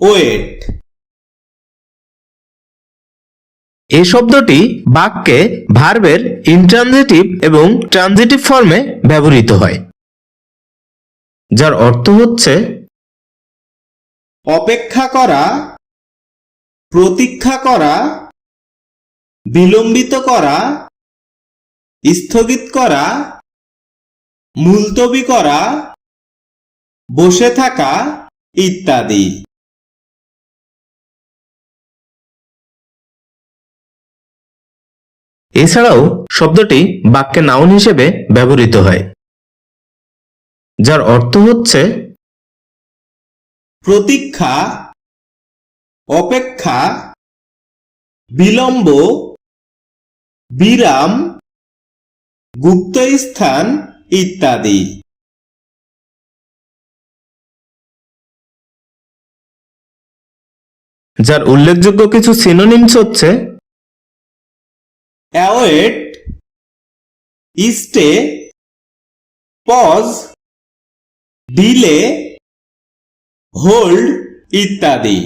Wait এই শব্দটি বাক্যে ভার্বের ইনট্রানজিটিভ এবং ট্রানজিটিভ ফর্মে ব্যবহৃত হয় যার অর্থ হচ্ছে অপেক্ষা করা প্রতীক্ষা করা বিলম্বিত করা স্থগিত করা মুলতবি করা বসে থাকা ইত্যাদি। এছাড়াও শব্দটি বাক্যে নাউন হিসেবে ব্যবহৃত হয় যার অর্থ হচ্ছে প্রতীক্ষা অপেক্ষা বিলম্ব বিরাম গুপ্ত স্থান ইত্যাদি। যার উল্লেখযোগ্য কিছু সিনোনিমস হচ্ছে await stay pause delay hold ইত্যাদি।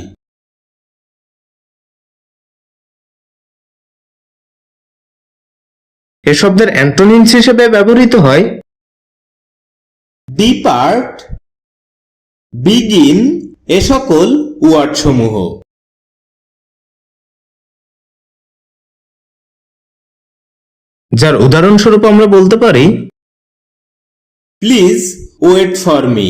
এ শব্দের অ্যান্টোনিমস হিসেবে ব্যবহৃত হয়। ডিপার্ট বিগিন এ সকল ওয়ার্ডসমূহ। যার উদাহরণস্বরূপ আমরা বলতে পারি প্লিজ ওয়েট ফর মি